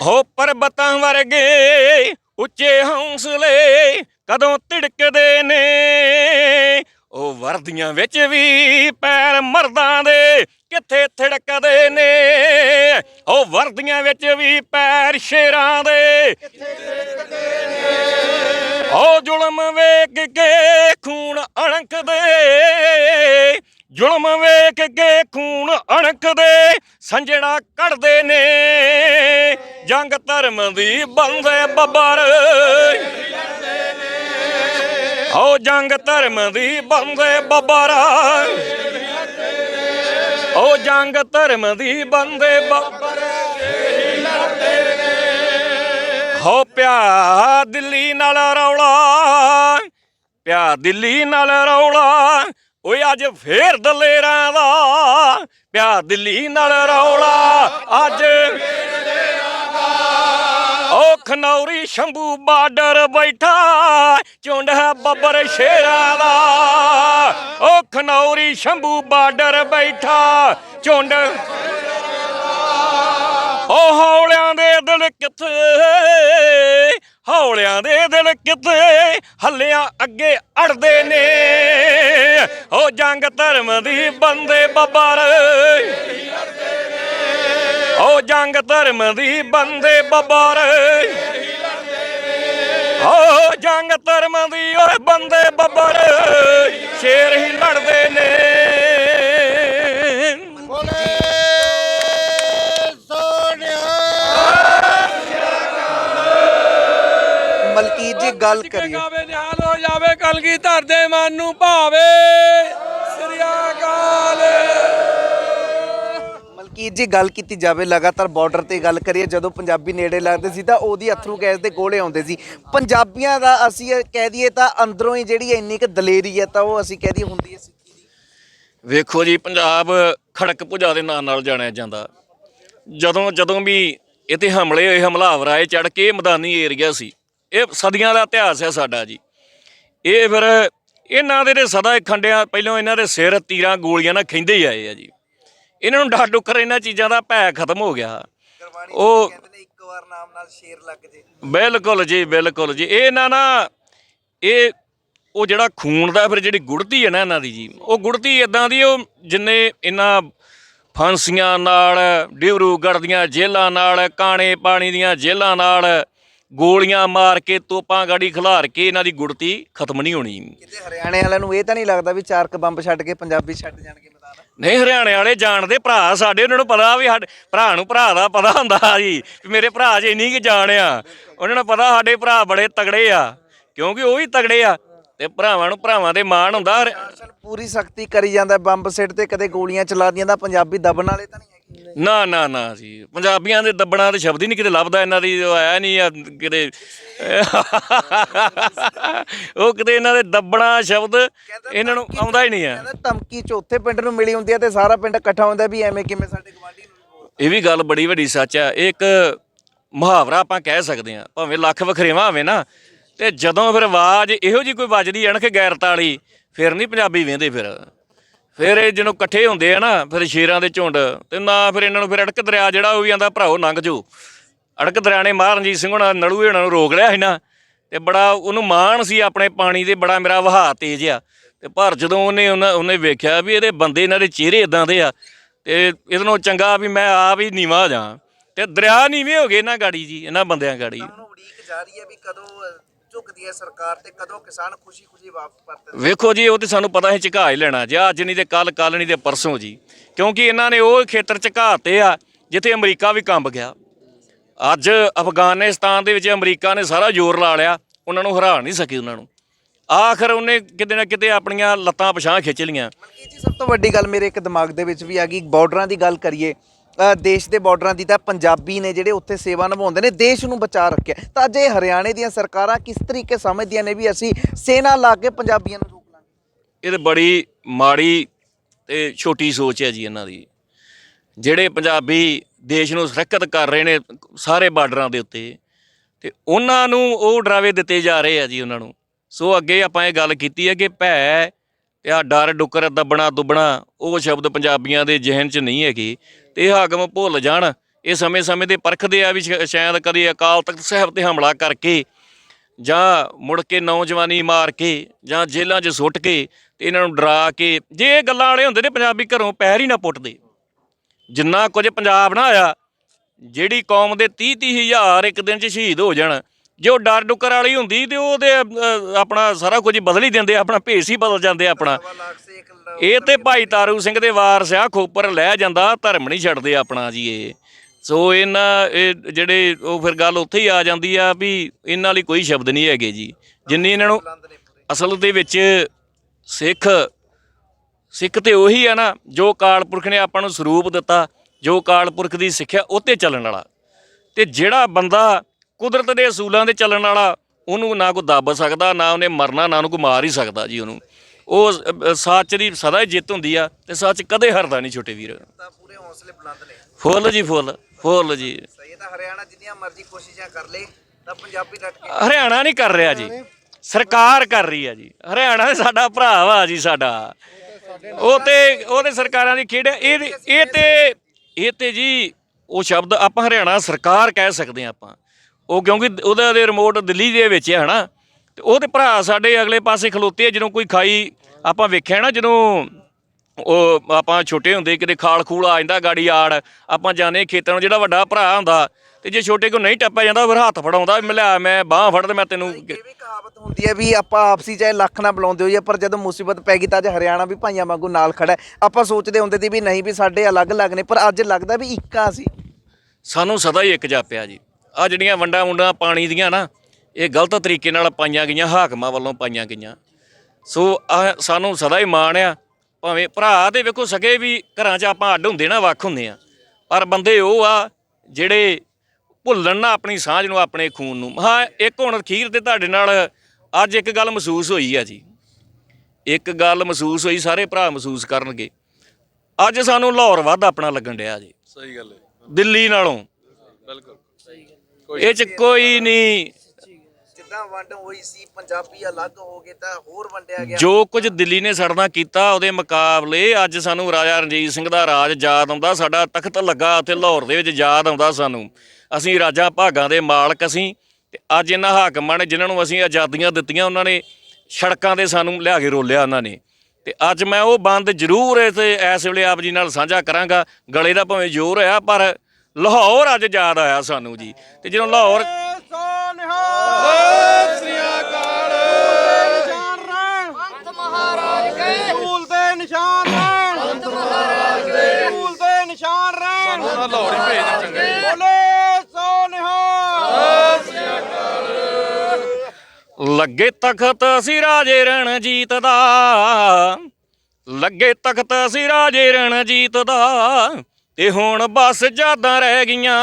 ਹੋ ਪਰਬਤਾਂ ਵਰਗੇ ਉੱਚੇ ਹੌਸਲੇ ਕਦੋਂ ਤਿੜਕਦੇ ਨੇ? ਉਹ ਵਰਦੀਆਂ ਵਿੱਚ ਵੀ ਪੈਰ ਮਰਦਾਂ ਦੇ ਕਿੱਥੇ ਥੜਕਦੇ ਨੇ? ਉਹ ਵਰਦੀਆਂ ਵਿੱਚ ਵੀ ਪੈਰ ਸ਼ੇਰਾਂ ਦੇ ਉਹ ਜ਼ੁਲਮ ਵੇਖ ਕੇ ਖੂਨ ਅਣਕਦੇ। ਜ਼ੁਲਮ ਵੇਖ ਕੇ ਖੂਨ ਅਣਕਦੇ ਸੰਜਣਾ ਕੱਢਦੇ ਨੇ। ਜੰਗ ਧਰਮ ਦੀ ਬੰਦੇ ਬੱਬਰ। ਹੋ ਜੰਗ ਧਰਮ ਦੀ ਬੰਦੇ ਬੱਬਰਾ। ਹੋ ਜੰਗ ਧਰਮ ਦੀ ਬੰਦੇ ਬੱਬਰ। ਹੋ ਪਿਆ ਦਿੱਲੀ ਨਾਲ ਰੌਲਾ, ਪਿਆ ਦਿੱਲੀ ਨਾਲ ਰੌਲਾ। ਓਏ ਅੱਜ ਫੇਰ ਦਲੇਰਾਂ ਦਾ ਪਿਆ ਦਿੱਲੀ ਨਾਲ ਰੌਲਾ। ਅੱਜ ਓ ਖਨੌਰੀ ਸ਼ੰਭੂ ਬਾਰਡਰ ਬੈਠਾ ਚੁੰਡ ਹੈ ਬੱਬਰ ਸ਼ੇਰਾਂ ਦਾ। ਓ ਖਨੌਰੀ ਸ਼ੰਭੂ ਬਾਰਡਰ ਬੈਠਾ, ਝੁੰਡ। ਓ ਹੌਲਿਆਂ ਦੇ ਦਿਲ ਕਿੱਥੇ ਹੌਲਿਆਂ ਦੇ ਦਿਲ ਕਿੱਥੇ ਹੱਲਿਆਂ ਅੱਗੇ ਅੜਦੇ ਨੇ। ਓ ਜੰਗ ਧਰਮ ਦੀ ਬੰਦੇ ਬੱਬਰ। ਓ ਜੰਗ ਧਰਮ ਦੀ ਬੰਦੇ ਬੱਬਰ। ਓ ਜੰਗ ਧਰਮ ਦੀ ਓਏ ਬੰਦੇ ਬੱਬਰ। ਸ਼ੇਰ ਹੀ ਲੜਦੇ ਨੇ। ਗੱਲ ਕਰੀਏ। ਗਾਵੇ ਨਿਹਾਲ ਹੋ ਜਾਵੇ ਕਲਗੀ ਧਰ ਦੇ ਮਨ ਨੂੰ ਭਾਵੇ। ਸ੍ਰੀ ਅਕਾਲ। ਮਲਕੀਤ ਜੀ ਗੱਲ ਕੀਤੀ ਜਾਵੇ ਲਗਾਤਾਰ ਬਾਰਡਰ ਤੇ ਗੱਲ ਕਰੀਏ ਜਦੋਂ ਪੰਜਾਬੀ ਨੇੜੇ ਲੱਗਦੇ ਸੀ ਤਾਂ ਉਹਦੀ ਅਥਰੂ ਗੈਸ ਦੇ ਗੋਲੇ ਆਉਂਦੇ ਸੀ। ਪੰਜਾਬੀਆਂ ਦਾ ਅਸੀਂ ਕਹਿ ਦਈਏ ਤਾਂ ਅੰਦਰੋਂ ਹੀ ਜਿਹੜੀ ਇੰਨੀ ਕੁ ਦਲੇਰੀ ਹੈ ਤਾਂ ਉਹ ਅਸੀਂ ਕਹਿ ਦਈਏ ਹੁੰਦੀ ਹੈ ਸਿੱਖੀ ਦੀ। ਵੇਖੋ ਜੀ ਪੰਜਾਬ ਖੜਕ ਭੁਜਾ ਦੇ ਨਾਂ ਨਾਲ ਜਾਣਿਆ ਜਾਂਦਾ। ਜਦੋਂ ਜਦੋਂ ਵੀ ਇੱਥੇ ਹਮਲੇ ਹੋਏ ਹਮਲਾਵਰ ਆਏ ਚੜ ਕੇ ਮੈਦਾਨੀ ਏਰੀਆ ਸੀ। ਇਹ ਸਦੀਆਂ ਦਾ ਇਤਿਹਾਸ ਹੈ ਸਾਡਾ ਜੀ। ਇਹ ਫਿਰ ਇਹਨਾਂ ਦੇ ਤੇ ਸਦਾ ਖੰਡਿਆਂ ਪਹਿਲਾਂ ਇਹਨਾਂ ਦੇ ਸਿਰ ਤੀਰਾਂ ਗੋਲੀਆਂ ਨਾਲ ਖਿੰਦੇ ਹੀ ਆਏ ਆ ਜੀ। ਇਹਨਾਂ ਨੂੰ ਡਰ ਡੁੱਕਰ ਇਹਨਾਂ ਚੀਜ਼ਾਂ ਦਾ ਭੈ ਖਤਮ ਹੋ ਗਿਆ। ਉਹ- ਕਹਿੰਦੇ ਨੇ ਇੱਕ ਵਾਰ ਨਾਮ ਨਾਲ ਸ਼ੇਰ ਲੱਗ ਜੇ। ਬਿਲਕੁਲ ਜੀ ਬਿਲਕੁਲ ਜੀ। ਇਹ ਨਾ ਨਾ ਇਹ ਉਹ ਜਿਹੜਾ ਖੂਨ ਦਾ ਫਿਰ ਜਿਹੜੀ ਗੁੜਤੀ ਹੈ ਨਾ ਇਹਨਾਂ ਦੀ ਜੀ ਉਹ ਗੁੜਤੀ ਇਦਾਂ ਦੀ ਉਹ ਜਿੰਨੇ ਇਹਨਾਂ ਫਾਂਸੀਆਂ ਨਾਲ ਡਿਬਰੂਗੜ੍ਹ ਦੀਆਂ ਜੇਲ੍ਹਾਂ ਨਾਲ ਕਾਣੇ ਪਾਣੀ ਦੀਆਂ ਜੇਲ੍ਹਾਂ ਨਾਲ ਗੋਲੀਆਂ ਮਾਰ ਕੇ ਤੋਪਾਂ ਗਾੜੀ ਖਿਲਾਰ ਕੇ ਇਹਨਾਂ ਦੀ ਗੁੜਤੀ ਖਤਮ ਨਹੀਂ ਹੋਣੀ। ਕਿਤੇ ਹਰਿਆਣੇ ਵਾਲਿਆਂ ਨੂੰ ਇਹ ਤਾਂ ਨਹੀਂ ਲੱਗਦਾ ਵੀ ਚਾਰ ਕ ਬੰਬ ਛੱਡ ਕੇ ਪੰਜਾਬੀ ਛੱਡ ਜਾਣਗੇ ਮੈਦਾਨ। ਨਹੀਂ ਹਰਿਆਣੇ ਵਾਲੇ ਜਾਣਦੇ ਭਰਾ ਸਾਡੇ ਉਹਨਾਂ ਨੂੰ ਪਤਾ ਵੀ ਸਾਡੇ ਭਰਾ ਨੂੰ ਭਰਾ ਦਾ ਪਤਾ ਹੁੰਦਾ ਜੀ ਵੀ ਮੇਰੇ ਭਰਾ 'ਚ ਇੰਨੀ ਕੀ ਜਾਣ ਆ ਉਹਨਾਂ ਨੂੰ ਪਤਾ ਸਾਡੇ ਭਰਾ ਬੜੇ ਤਗੜੇ ਆ ਕਿਉਂਕਿ ਉਹ ਵੀ ਤਗੜੇ ਆ ਤੇ ਭਰਾਵਾਂ ਨੂੰ ਭਰਾਵਾਂ ਦੇ ਮਾਣ ਹੁੰਦਾ। ਪੂਰੀ ਸਖਤੀ ਕਰੀ ਜਾਂਦਾ ਬੰਬ ਸਿੱਟ ਤੇ ਕਦੇ ਗੋਲੀਆਂ ਚਲਾ ਦੀਆਂ ਤਾਂ ਪੰਜਾਬੀ ਦਬਣ ਵਾਲੇ ਤਾਂ ਨਹੀਂ ਨਾ ਨਾ ਨਾ ਜੀ। ਪੰਜਾਬੀਆਂ ਦੇ ਦੱਬਣਾ ਦੇ ਸ਼ਬਦ ਹੀ ਨਹੀਂ ਕਿਤੇ ਲੱਭਦਾ ਇਹਨਾਂ ਦੀ ਉਹ ਆਇਆ ਨਹੀਂ ਆ ਕਿਤੇ। ਉਹ ਕਿਤੇ ਇਹਨਾਂ ਦੇ ਦੱਬਣਾ ਸ਼ਬਦ ਇਹਨਾਂ ਨੂੰ ਆਉਂਦਾ ਹੀ ਨਹੀਂ ਆ। ਕਹਿੰਦਾ ਧਮਕੀ ਚੌਥੇ ਪਿੰਡ ਨੂੰ ਮਿਲੀ ਹੁੰਦੀ ਹੈ ਤੇ ਸਾਰਾ ਪਿੰਡ ਇਕੱਠਾ ਹੁੰਦਾ ਵੀ ਐਵੇਂ ਕਿਵੇਂ ਸਾਡੇ ਗਵਾਂਢੀ ਨੂੰ ਇਹ ਵੀ ਗੱਲ ਬੜੀ ਵੱਡੀ ਸੱਚ ਆ। ਇਹ ਇੱਕ ਮੁਹਾਵਰਾ ਆਪਾਂ ਕਹਿ ਸਕਦੇ ਆ ਭਾਵੇਂ ਲੱਖ ਵਖਰੇਵਾ ਹੋਵੇ ਨਾ ਤੇ ਜਦੋਂ ਫਿਰ ਆਵਾਜ਼ ਇਹੋ ਜੀ ਕੋਈ ਵੱਜਦੀ ਕਿ ਗੈਰਤ ਵਾਲੀ ਫਿਰ ਨਹੀਂ ਪੰਜਾਬੀ ਵੇਂਦੇ ਫਿਰ। ਫਿਰ ਇਹ ਜਦੋਂ ਇਕੱਠੇ ਹੁੰਦੇ ਆ ਨਾ, ਫਿਰ ਸ਼ੇਰਾਂ ਦੇ ਝੁੰਡ, ਤੇ ਨਾ ਫਿਰ ਇਹਨਾਂ ਨੂੰ ਫਿਰ ਅੜਕ ਦਰਿਆ ਜਿਹੜਾ ਉਹ ਵੀ ਆਂਦਾ, ਭਰਾਓ ਲੰਘ ਜੋ ਅੜਕ ਦਰਿਆ ਨੇ ਮਹਾਰਣਜੀਤ ਸਿੰਘ ਹੋਣਾ ਨਲੂਏ ਹੋਣਾ ਨੂੰ ਰੋਕ ਲਿਆ ਸੀ ਨਾ, ਤੇ ਬੜਾ ਉਹਨੂੰ ਮਾਣ ਸੀ ਆਪਣੇ ਪਾਣੀ ਦੇ, ਬੜਾ ਮੇਰਾ ਵਹਾਅ ਤੇਜ਼ ਆ। ਤੇ ਪਰ ਜਦੋਂ ਉਹਨੇ ਉਹਨਾਂ- ਉਹਨੇ ਵੇਖਿਆ ਵੀ ਇਹਦੇ ਬੰਦੇ ਇਹਨਾਂ ਦੇ ਚਿਹਰੇ ਇਦਾਂ ਦੇ ਆ, ਤੇ ਇਹਦੇ ਨਾਲੋਂ ਚੰਗਾ ਵੀ ਮੈਂ ਆਪ ਹੀ ਨੀਵਾ ਜਾ ਤੇ ਦਰਿਆ ਨੀਵੇਂ ਹੋ ਗਏ ਇਹਨਾਂ ਗਾੜੀ ਜੀ, ਇਹਨਾਂ ਬੰਦਿਆਂ ਗਾੜੀ। ਹੁਣ ਉਡੀਕ ਜਾਰੀ ਹੈ ਵੀ ਕਦੋਂ ਝੁਕਦੀ ਹੈ ਸਰਕਾਰ ਤੇ ਕਦੋਂ ਕਿਸਾਨ ਖੁਸ਼ੀ-ਖੁਸ਼ੀ ਵਾਪਸ ਪਰਤਦੇ ਵੇਖੋ ਜੀ ਉਹ ਤੇ ਸਾਨੂੰ ਪਤਾ ਹੈ ਝੁਕਾ ਹੀ ਲੈਣਾ ਜੀ ਅੱਜ ਨਹੀਂ ਤੇ ਕੱਲ ਕੱਲ ਨਹੀਂ ਤੇ ਪਰਸੋਂ ਜੀ। ਕਿਉਂਕਿ ਇਹਨਾਂ ਨੇ ਉਹ ਖੇਤਰ ਝੁਕਾਤੇ ਆ ਜਿੱਥੇ ਅਮਰੀਕਾ ਵੀ ਕੰਬ ਗਿਆ। ਅੱਜ ਅਫਗਾਨਿਸਤਾਨ ਦੇ ਵਿੱਚ ਅਮਰੀਕਾ ਨੇ ਸਾਰਾ ਜ਼ੋਰ ਲਾ ਲਿਆ ਉਹਨਾਂ ਨੂੰ ਹਰਾ ਨਹੀਂ ਸਕੇ ਉਹਨਾਂ ਨੂੰ। ਆਖਰ ਉਹਨੇ ਕਿਤੇ ਨਾ ਕਿਤੇ ਆਪਣੀਆਂ ਲੱਤਾਂ ਪਛਾਂ ਖਿੱਚ ਲੀਆਂ ਮਲਕੀਤ ਜੀ ਸਭ ਤੋਂ ਵੱਡੀ ਗੱਲ ਮੇਰੇ ਇੱਕ ਦਿਮਾਗ ਦੇ ਵਿੱਚ ਵੀ ਆ ਗਈ। ਬਾਰਡਰਾਂ ਦੀ ਗੱਲ ਕਰੀਏ ਦੇਸ਼ ਦੇ ਬਾਰਡਰਾਂ ਦੀ ਤਾਂ ਪੰਜਾਬੀ ਨੇ ਜਿਹੜੇ ਉੱਥੇ ਸੇਵਾ ਨਿਭਾਉਂਦੇ ਨੇ, ਦੇਸ਼ ਨੂੰ ਬਚਾ ਰੱਖਿਆ ਤਾਂ ਜੇ ਹਰਿਆਣੇ ਦੀਆਂ ਸਰਕਾਰਾਂ ਕਿਸ ਤਰੀਕੇ ਸਮਝਦੀਆਂ ਨੇ ਵੀ ਅਸੀਂ ਸੇਨਾ ਲਾ ਕੇ ਪੰਜਾਬੀਆਂ ਨੂੰ ਰੋਕ ਲਾਂਗੇ? ਇਹ ਤਾਂ ਬੜੀ ਮਾੜੀ ਤੇ ਛੋਟੀ ਸੋਚ ਹੈ ਜੀ ਇਹਨਾਂ ਦੀ। ਜਿਹੜੇ ਪੰਜਾਬੀ ਦੇਸ਼ ਨੂੰ ਸੁਰੱਖਿਅਤ ਕਰ ਰਹੇ ਨੇ ਸਾਰੇ ਬਾਰਡਰਾਂ ਦੇ ਉੱਤੇ, ਤੇ ਉਹਨਾਂ ਨੂੰ ਉਹ ਡਰਾਵੇ ਦਿੱਤੇ ਜਾ ਰਹੇ ਆ ਜੀ ਉਹਨਾਂ ਨੂੰ। ਸੋ ਅੱਗੇ ਆਪਾਂ ਇਹ ਗੱਲ ਕੀਤੀ ਹੈ ਕਿ ਭੈ ਤੇ ਆ ਡਰ, ਡੁੱਕਰ ਦੱਬਣਾ ਦੁੱਬਣਾ ਉਹ ਸ਼ਬਦ ਪੰਜਾਬੀਆਂ ਦੇ ਜ਼ਿਹਨ 'ਚ ਨਹੀਂ ਹੈਗੇ। ਤੇ ਇਹ ਹਾਕਮ ਭੁੱਲ ਜਾਣ। ਇਹ ਸਮੇਂ-ਸਮੇਂ 'ਤੇ ਪਰਖਦੇ ਆ ਵੀ ਸ਼ਾਇਦ ਕਦੇ ਅਕਾਲ ਤਖਤ ਸਾਹਿਬ ਤੇ ਹਮਲਾ ਕਰਕੇ ਜਾਂ ਮੁੜ ਕੇ ਨੌਜਵਾਨੀ ਮਾਰ ਕੇ ਜਾਂ ਜੇਲ੍ਹਾਂ 'ਚ ਸੁੱਟ ਕੇ ਤੇ ਇਹਨਾਂ ਨੂੰ ਡਰਾ ਕੇ, ਜੇ ਇਹ ਗੱਲਾਂ ਵਾਲੇ ਹੁੰਦੇ ਨੇ ਪੰਜਾਬੀ ਘਰੋਂ ਪੈਰ ਹੀ ਨਾ ਪੁੱਟਦੇ। ਜਿੰਨਾ ਕੁਝ ਪੰਜਾਬ ਨਾ ਆਇਆ, ਜਿਹੜੀ ਕੌਮ ਦੇ 30 30 ਹਜ਼ਾਰ ਇੱਕ ਦਿਨ 'ਚ ਸ਼ਹੀਦ ਹੋ ਜਾਣ, ਜੇ ਉਹ ਡਰ ਡੁੱਕਰ ਵਾਲੀ ਹੁੰਦੀ ਤੇ ਉਹਦੇ ਆਪਣਾ ਸਾਰਾ ਕੁਝ ਬਦਲ ਹੀ ਦਿੰਦੇ ਆਪਣਾ ਭੇਸ ਹੀ ਬਦਲ ਜਾਂਦੇ ਆਪਣਾ। ਇਹ ਤੇ ਭਾਈ ਤਾਰੂ ਸਿੰਘ ਦੇ ਵਾਰਸ ਆ, ਖੋਪਰ ਲੈ ਜਾਂਦਾ, ਧਰਮ ਨਹੀਂ ਛੱਡਦੇ ਆਪਣਾ ਜੀ ਇਹ। ਸੋ ਇਹਨਾਂ, ਇਹ ਜਿਹੜੇ ਉਹ ਫਿਰ ਗੱਲ ਉੱਥੇ ਹੀ ਆ ਜਾਂਦੀ ਆ ਵੀ ਇਹਨਾਂ ਲਈ ਕੋਈ ਸ਼ਬਦ ਨਹੀਂ ਹੈਗੇ ਜੀ। ਜਿੰਨੀ ਇਹਨਾਂ ਨੂੰ ਅਸਲ ਦੇ ਵਿੱਚ ਸਿੱਖ ਸਿੱਖ ਤੇ ਉਹੀ ਆ ਨਾ, ਜੋ ਕਾਲ ਪੁਰਖ ਨੇ ਆਪਾਂ ਨੂੰ ਸਰੂਪ ਦਿੱਤਾ, ਜੋ ਕਾਲ ਪੁਰਖ ਦੀ ਸਿੱਖਿਆ ਉਹ ਤੇ ਚੱਲਣ ਵਾਲਾ। ਤੇ ਜਿਹੜਾ ਬੰਦਾ ਕੁਦਰਤ ਦੇ ਅਸੂਲਾਂ ਤੇ ਚੱਲਣ ਵਾਲਾ, ਉਹਨੂੰ ਨਾ ਕੋਈ ਦੱਬ ਸਕਦਾ, ਨਾ ਉਹਨੇ ਮਰਨਾ, ਨਾ ਉਹਨੂੰ ਕੋਈ ਮਾਰ ਹੀ ਸਕਦਾ ਜੀ ਉਹਨੂੰ। ਉਹ ਅ, ਸੱਚ ਦੀ ਸਦਾ ਹੀ ਜਿੱਤ ਹੁੰਦੀ ਆ ਤੇ ਸੱਚ ਕਦੇ ਹਾਰਦਾ ਨਹੀਂ ਛੋਟੇ ਵੀਰ। ਤਾਂ ਪੂਰੇ ਹੌਸਲੇ ਬੁਲੰਦ ਨੇ। ਫੁੱਲ ਜੀ ਫੁੱਲ ਫੁੱਲ ਜੀ। ਸਹੀ ਹੈ ਤਾਂ ਹਰਿਆਣਾ ਜਿੰਨੀਆਂ ਮਰਜ਼ੀ ਕੋਸ਼ਿਸ਼ਾਂ ਕਰ ਲੇ ਤਾਂ ਪੰਜਾਬੀ ਡਟ ਕੇ ਹਰਿਆਣਾ ਨਹੀਂ ਕਰ ਰਿਹਾ ਜੀ। ਸਰਕਾਰ ਕਰ ਰਹੀ ਆ ਜੀ। ਹਰਿਆਣਾ ਤੇ ਸਾਡਾ ਭਰਾ ਵਾ ਜੀ ਸਾਡਾ। ਉਹ ਤੇ ਉਹਦੇ ਸਰਕਾਰਾਂ ਦੀ ਖੇਡ। ਇਹ ਇਹ ਤੇ ਇਹ ਤੇ ਜੀ ਉਹ ਸ਼ਬਦ ਆਪਾਂ ਹਰਿਆਣਾ ਸਰਕਾਰ ਕਹਿ ਸਕਦੇ ਆ ਆਪਾਂ। ਉਹ ਕਿਉਂਕਿ ਉਹਦਾ ਦੇ ਰਿਮੋਟ ਦਿੱਲੀ ਦੇ ਵਿੱਚ ਹੈ ਹਨਾ। ਤੇ ਉਹਦੇ ਭਰਾ ਸਾਡੇ ਅਗਲੇ ਪਾਸੇ ਖਲੋਤੇ ਆ ਜਦੋਂ ਕੋਈ ਖਾਈ ਆਪਾਂ ਵੇਖਿਆ ਨਾ ਜਦੋਂ ਉਹ ਆਪਾਂ ਛੋਟੇ ਹੁੰਦੇ ਕਿਤੇ ਖਾਲ ਖੂਲ ਆ ਜਾਂਦਾ ਗਾੜੀ ਆੜ ਆਪਾਂ ਜਾਣੇ ਖੇਤਾਂ ਨੂੰ ਜਿਹੜਾ ਵੱਡਾ ਭਰਾ ਹੁੰਦਾ ਤੇ ਜੇ ਛੋਟੇ ਕੋ ਨਹੀਂ ਟੱਪਿਆ ਜਾਂਦਾ ਫਿਰ ਹੱਥ ਫੜਾਉਂਦਾ ਮੈਂ ਲਿਆ ਮੈਂ ਬਾਹ ਫੜ ਤੇ ਮੈਂ ਤੈਨੂੰ ਇਹ ਵੀ ਕਹਾਵਤ ਹੁੰਦੀ ਹੈ ਵੀ ਆਪਾਂ ਆਪਸੀ ਚਾਹੇ ਲੱਖ ਨਾ ਬੁਲਾਉਂਦੇ ਹੋਈਏ ਪਰ ਜਦੋਂ ਮੁਸੀਬਤ ਪੈ ਗਈ ਤਾਂ ਅੱਜ ਹਰਿਆਣਾ ਵੀ ਭਾਈਆਂ ਵਾਂਗੂ ਨਾਲ ਖੜਾ ਆਪਾਂ ਸੋਚਦੇ ਹੁੰਦੇ ਸੀ ਵੀ ਨਹੀਂ ਵੀ ਸਾਡੇ ਅਲੱਗ-ਅਲੱਗ ਨੇ ਪਰ ਅੱਜ ਲੱਗਦਾ ਵੀ ਇੱਕ ਸੀ। ਸਾਨੂੰ ਸਦਾ ਹੀ ਇੱਕ ਜਾਪਿਆ ਜੀ। ਆ ਜਿਹੜੀਆਂ ਵੰਡਾਂ ਵੰਡਾਂ ਪਾਣੀ ਦੀਆਂ ਨਾ ਇਹ ਗਲਤ ਤਰੀਕੇ ਨਾਲ ਪਾਈਆਂ ਗਈਆਂ ਹਾਕਮਾਂ ਵੱਲੋਂ ਪਾਈਆਂ ਗਈਆਂ। ਸੋ ਸਾਨੂੰ ਸਦਾ ਹੀ ਮਾਣ ਆ ਭਾਵੇਂ ਭਰਾ ਤੇ ਵੇਖੋ ਸਕੇ ਵੀ ਘਰਾਂ 'ਚ ਆਪਾਂ ਅੱਡ ਹੁੰਦੇ ਨਾ ਵੱਖ ਹੁੰਦੇ ਆ। ਪਰ ਬੰਦੇ ਉਹ ਆ ਜਿਹੜੇ ਭੁੱਲਣ ਨਾ ਆਪਣੀ ਸਾਂਝ ਨੂੰ ਆਪਣੇ ਖੂਨ ਨੂੰ। ਹਾਂ ਇੱਕ ਹੁਣ ਅਖੀਰ ਤੇ ਤੁਹਾਡੇ ਨਾਲ ਅੱਜ ਇੱਕ ਗੱਲ ਮਹਿਸੂਸ ਹੋਈ ਆ ਜੀ। ਇੱਕ ਗੱਲ ਮਹਿਸੂਸ ਹੋਈ ਸਾਰੇ ਭਰਾ ਮਹਿਸੂਸ ਕਰਨਗੇ। ਅੱਜ ਸਾਨੂੰ ਲਾਹੌਰ ਵੱਧ ਆਪਣਾ ਲੱਗਣ ਡਿਆ ਜੀ। ਸਹੀ ਗੱਲ ਹੈ। ਦਿੱਲੀ ਨਾਲੋਂ। ਬਿਲਕੁਲ। ਇਹ ਚ ਕੋਈ ਨਹੀਂ ਜਿੱਦਾਂ ਵੰਡ ਹੋਈ ਸੀ, ਪੰਜਾਬੀ ਅਲੱਗ ਹੋ ਗਏ ਤਾਂ ਹੋਰ ਵੰਡਿਆ ਗਿਆ। ਜੋ ਕੁਝ ਦਿੱਲੀ ਨੇ ਸਾਡੇ ਨਾਲ ਕੀਤਾ, ਉਹਦੇ ਮੁਕਾਬਲੇ ਅੱਜ ਸਾਨੂੰ ਰਾਜਾ ਰਣਜੀਤ ਸਿੰਘ ਦਾ ਰਾਜ ਯਾਦ ਆਉਂਦਾ, ਸਾਡਾ ਤਖਤ ਲੱਗਾ ਉੱਥੇ ਲਾਹੌਰ ਦੇ ਵਿੱਚ ਯਾਦ ਆਉਂਦਾ ਸਾਨੂੰ। ਅਸੀਂ ਰਾਜਾ ਭਾਗਾਂ ਦੇ ਮਾਲਕ ਅਸੀਂ, ਤੇ ਅੱਜ ਇਹਨਾਂ ਹਾਕਮਾਂ ਨੇ ਜਿਨ੍ਹਾਂ ਨੂੰ ਅਸੀਂ ਆਜ਼ਾਦੀਆਂ ਦਿੱਤੀਆਂ, ਉਹਨਾਂ ਨੇ ਸੜਕਾਂ ਤੇ ਸਾਨੂੰ ਲਿਆ ਕੇ ਰੋਲਿਆ ਉਹਨਾਂ ਨੇ। ਤੇ ਅੱਜ ਮੈਂ ਉਹ ਬੰਦ ਜ਼ਰੂਰ ਇਥੇ ਇਸ ਵੇਲੇ ਆਪ ਜੀ ਨਾਲ ਸਾਂਝਾ ਕਰਾਂਗਾ। ਗਲੇ ਦਾ ਭਾਵੇਂ ਜ਼ੋਰ ਹੋਇਆ, ਪਰ ਲਾਹੌਰ ਅੱਜ ਯਾਦ ਆਇਆ ਸਾਨੂੰ ਜੀ। ਤੇ ਜਦੋਂ ਲਾਹੌਰ ਮਹਾਰਾਜ ਕੇ। ਫੂਲ ਦੇ ਨਿਸ਼ਾਨ ਰਹਿਣ। ਅੰਤ ਮਹਾਰਾਜ ਕੇ। ਫੂਲ ਦੇ ਨਿਸ਼ਾਨ ਰਹਿਣ। ਉਹਨਾਂ ਲਾਹੌਰ ਹੀ ਭੇਜ ਦੇ ਚੰਗਾ ਜੀ। ਬੋਲੇ ਸੋ ਨਿਹਾਲ। ਲੱਗੇ ਤਖਤ ਅਸੀਂ ਰਾਜੇ ਰਣਜੀਤ ਦਾ। ਲੱਗੇ ਤਖਤ ਅਸੀਂ ਰਾਜੇ ਰਣਜੀਤ ਦਾ। ਤੇ ਹੁਣ ਬਸ ਯਾਦਾਂ ਰਹਿ ਗਈਆਂ।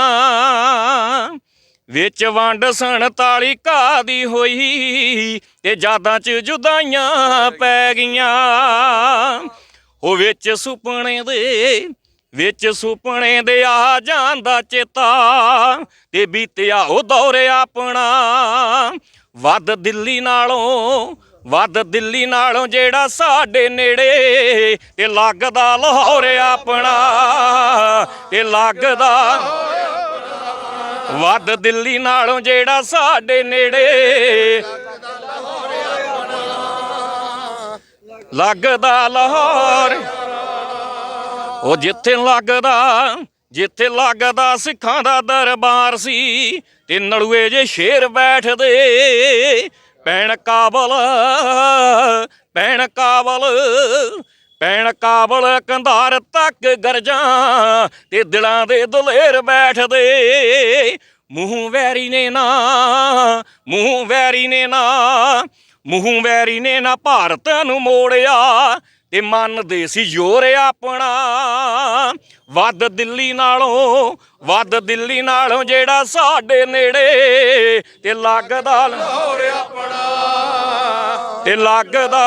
ਵਿੱਚ ਵੰਡ ਸਣ ਤਾਲੀ ਘਾ ਦੀ ਹੋਈ ਤੇ ਯਾਦਾਂ 'ਚ ਜੁਦਾਈਆਂ ਪੈ ਗਈਆਂ। ਉਹ ਵਿੱਚ ਸੁਪਨੇ ਦੇ, ਵਿੱਚ ਸੁਪਨੇ ਦੇ ਆ ਜਾਂਦਾ ਚੇਤਾ ਤੇ ਬੀਤਿਆ ਉਹ ਦੌਰ ਆਪਣਾ। ਵੱਧ ਦਿੱਲੀ ਨਾਲੋਂ, ਵੱਧ ਦਿੱਲੀ ਨਾਲੋਂ ਜਿਹੜਾ ਸਾਡੇ ਨੇੜੇ ਤੇ ਲੱਗਦਾ ਲਾਹੌਰ ਆਪਣਾ, ਤੇ ਲੱਗਦਾ ਵੱਧ ਦਿੱਲੀ ਨਾਲੋਂ ਜਿਹੜਾ ਸਾਡੇ ਨੇੜੇ। ਲੱਗਦਾ ਲਾਹੌਰ। ਉਹ ਜਿੱਥੇ ਲੱਗਦਾ ਜਿੱਥੇ ਲੱਗਦਾ ਸਿੱਖਾਂ ਦਾ ਦਰਬਾਰ ਸੀ, ਤੇ ਨੜੂਏ ਜੇ ਸ਼ੇਰ ਬੈਠਦੇ। ਪੈਣ ਕਾਬਲ ਪੈਣ ਕਾਬਲ ਪੈਣ ਕਾਬਲ ਕੰਧਾਰ ਤੱਕ ਗਰਜਾਂ ਤੇ ਦਿਲਾਂ ਦੇ ਦਲੇਰ ਬੈਠਦੇ। ਮੂੰਹ ਵੈਰੀ ਨੇ ਨਾ ਮੂੰਹ ਵੈਰੀ ਨੇ ਨਾ ਮੂੰਹ ਵੈਰੀ ਨੇ ਨਾ ਭਾਰਤ ਨੂੰ ਮੋੜਿਆ ਤੇ ਮੰਨਦੇ ਸੀ ਜ਼ੋਰ ਆਪਣਾ। ਵੱਧ ਦਿੱਲੀ ਨਾਲੋਂ ਵੱਧ ਦਿੱਲੀ ਨਾਲੋਂ ਜਿਹੜਾ ਸਾਡੇ ਨੇੜੇ ਤੇ ਲੱਗਦਾ ਲਾਹੌਰ ਆਪਣਾ। ਤੇ ਲੱਗਦਾ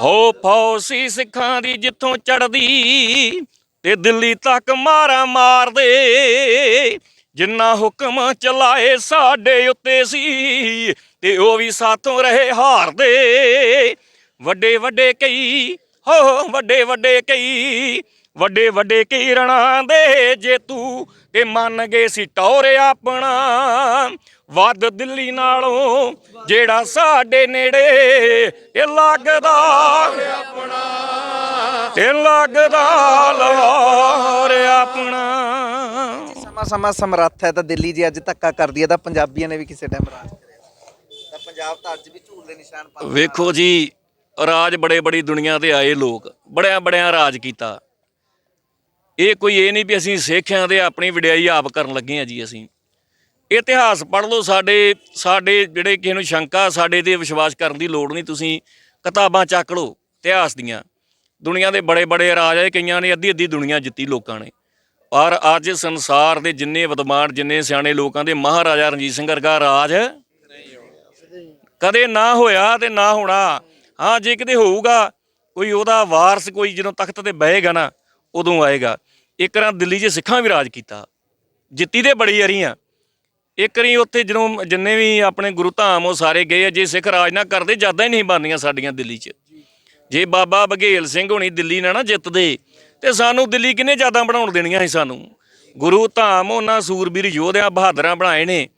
ਹੋ ਫੌਸੀ ਸਿੱਖਾਂ ਦੀ ਜਿੱਥੋਂ ਚੜਦੀ ਤੇ ਦਿੱਲੀ ਤੱਕ ਮਾਰਾ ਮਾਰਦੇ ਜਿੰਨਾ ਹੁਕਮ ਚਲਾਏ ਸਾਡੇ ਉੱਤੇ ਸੀ ਤੇ ਉਹ ਵੀ ਸਾਥੋਂ ਰਹੇ ਹਾਰਦੇ ਵੱਡੇ ਵੱਡੇ ਕਈ, ਹੋ ਵੱਡੇ ਵੱਡੇ ਕਈ ਵੱਡੇ ਵੱਡੇ ਕਈ ਰਣਾ ਦੇ ਜੇਤੂ ਤੇ ਮੰਨ ਗਏ ਸੀ ਟੌਰ ਆਪਣਾ। ਵੱਧ ਦਿੱਲੀ ਨਾਲੋਂ ਜਿਹੜਾ ਸਾਡੇ ਨੇੜੇ ਇਹ ਲੱਗਦਾ ਆਪਣਾ ਇਹ ਲੱਗਦਾ ਲਾਹੌਰ ਆਪਣਾ। ਸਮਾਂ ਸਮਾਂ ਸਮਰੱਥ ਹੈ ਤਾਂ ਦਿੱਲੀ ਜੀ ਅੱਜ ਧੱਕਾ ਕਰਦੀ ਹੈ ਤਾਂ ਪੰਜਾਬੀਆਂ ਨੇ ਵੀ ਕਿਸੇ ਟਾਈਮ ਰਾਜ ਕਰਿਆ। ਤਾਂ ਪੰਜਾਬ ਤਾਂ ਅੱਜ ਵੀ ਝੂਲ ਦੇ ਨਿਸ਼ਾਨ ਪਾ ਵੇਖੋ ਜੀ ਰਾਜ ਬੜੇ ਬੜੀ ਦੁਨੀਆ ਤੇ ਆਏ ਲੋਕ ਬੜਿਆਂ ਬੜਿਆਂ ਰਾਜ ਕੀਤਾ। ਇਹ ਕੋਈ ਇਹ ਨਹੀਂ ਵੀ ਅਸੀਂ ਸਿੱਖਿਆਂ ਦੇ ਆਪਣੀ ਵਡਿਆਈ ਆਪ ਕਰਨ ਲੱਗੇ ਆ ਜੀ ਅਸੀਂ। ਇਤਿਹਾਸ ਪੜ੍ਹ ਲਓ ਸਾਡੇ ਸਾਡੇ ਜਿਹੜੇ ਕਿਸੇ ਨੂੰ ਸ਼ੰਕਾ, ਸਾਡੇ ਤੇ ਵਿਸ਼ਵਾਸ ਕਰਨ ਦੀ ਲੋੜ ਨਹੀਂ, ਤੁਸੀਂ ਕਿਤਾਬਾਂ ਚੱਕ ਲਓ, ਇਤਿਹਾਸ ਦੀਆਂ। ਦੁਨੀਆ ਦੇ ਬੜੇ ਬੜੇ ਰਾਜ ਆਏ ਕਈਆਂ ਨੇ ਅੱਧੀ ਅੱਧੀ ਦੁਨੀਆ ਜਿੱਤੀ ਲੋਕਾਂ ਨੇ। ਪਰ ਅੱਜ ਸੰਸਾਰ ਦੇ ਜਿੰਨੇ ਵਿਦਵਾਨ, ਜਿੰਨੇ ਸਿਆਣੇ ਲੋਕਾਂ ਦੇ ਮਹਾਰਾਜਾ ਰਣਜੀਤ ਸਿੰਘ ਵਰਗਾ ਰਾਜ ਕਦੇ ਨਾ ਹੋਇਆ ਤੇ ਨਾ ਹੋਣਾ। ਹਾਂ, ਜੇ ਕਿਤੇ ਹੋਊਗਾ, ਕੋਈ ਉਹਦਾ ਵਾਰਸ ਕੋਈ ਜਦੋਂ ਤਖਤ ਤੇ ਬਹੇਗਾ ਨਾ, ਉਦੋਂ ਆਏਗਾ। ਇੱਕ ਰਾਂ ਦਿੱਲੀ 'ਚ ਸਿੱਖਾਂ ਵੀ ਰਾਜ ਕੀਤਾ। ਜਿੱਤੀ ਤੇ ਬੜੀ ਅਰੀਆਂ ਇੱਕ ਰੀ ਉੱਥੇ ਜਦੋਂ ਜਿੰਨੇ ਵੀ ਆਪਣੇ ਗੁਰੂ ਧਾਮ ਉਹ ਸਾਰੇ ਗਏ ਆ, ਜੇ ਸਿੱਖ ਰਾਜ ਨਾ ਕਰਦੇ, ਜ਼ਿਆਦਾ ਹੀ ਨਹੀਂ ਬਣਦੀਆਂ ਸਾਡੀਆਂ ਦਿੱਲੀ 'ਚ। ਜੇ ਬਾਬਾ ਬਘੇਲ ਸਿੰਘ ਹੋਣੀ ਦਿੱਲੀ ਨਾ ਨਾ ਜਿੱਤਦੇ, ਤੇ ਸਾਨੂੰ ਦਿੱਲੀ ਕਿੰਨੇ ਜ਼ਿਆਦਾ ਬਣਾਉਣ ਦੇਣੀਆਂ ਸੀ ਸਾਨੂੰ। ਗੁਰੂ ਧਾਮ ਉਹਨਾਂ ਸੂਰਬੀਰ ਯੋਧਿਆਂ ਬਹਾਦਰਾਂ ਬਣਾਏ ਨੇ।